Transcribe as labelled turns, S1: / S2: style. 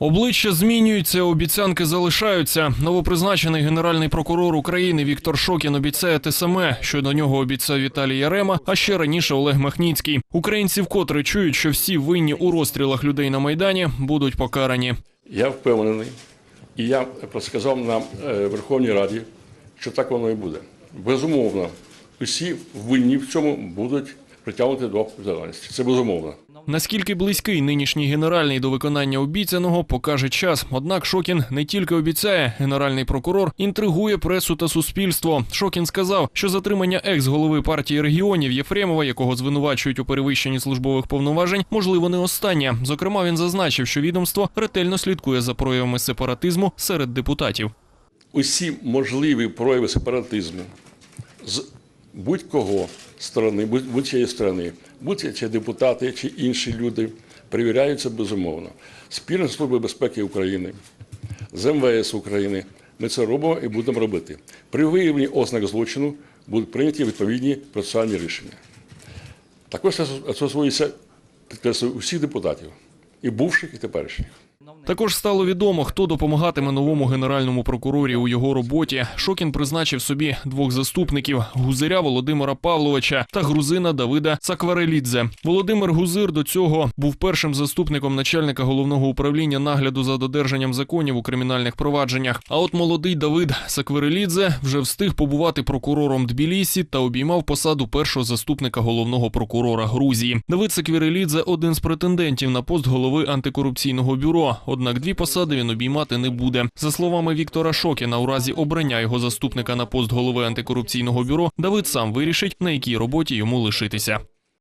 S1: Обличчя змінюються, обіцянки залишаються. Новопризначений генеральний прокурор України Віктор Шокін обіцяє те саме, що до нього обіцяв Віталій Ярема, а ще раніше Олег Махніцький. Українці вкотре чують, що всі винні у розстрілах людей на майдані будуть покарані.
S2: Я впевнений, і я сказав на е, Верховній Раді, що так воно і буде. Безумовно, усі винні в цьому будуть притягнути до відповідальності. Це безумовно.
S1: Наскільки близький нинішній генеральний до виконання обіцяного, покаже час. Однак Шокін не тільки обіцяє, генеральний прокурор інтригує пресу та суспільство. Шокін сказав, що затримання екс-голови партії регіонів Єфремова, якого звинувачують у перевищенні службових повноважень, можливо, не останнє. Зокрема, він зазначив, що відомство ретельно слідкує за проявами сепаратизму серед депутатів.
S2: Усі можливі прояви сепаратизму з будь-кого сторони, будь- будь-чиєї сторони, будь чи депутати, чи інші люди, перевіряються безумовно. Спільно з Службою безпеки України, з МВС України. Ми це робимо і будемо робити. При виявленні ознак злочину будуть прийняті відповідні процесуальні рішення. Також це стосується підкреслюю, усіх депутатів, і бувших, і теперішніх.
S1: Також стало відомо, хто допомагатиме новому генеральному прокурорі у його роботі. Шокін призначив собі двох заступників: гузиря Володимира Павловича та грузина Давида Сакварелідзе. Володимир Гузир до цього був першим заступником начальника головного управління нагляду за додержанням законів у кримінальних провадженнях. А от молодий Давид Сакварелідзе вже встиг побувати прокурором Тбілісі та обіймав посаду першого заступника головного прокурора Грузії. Давид Сакварелідзе – один з претендентів на пост голови антикорупційного бюро. Однак дві посади він обіймати не буде. За словами Віктора Шокіна, у разі обрання його заступника на пост голови антикорупційного бюро, Давид сам вирішить, на якій роботі йому лишитися.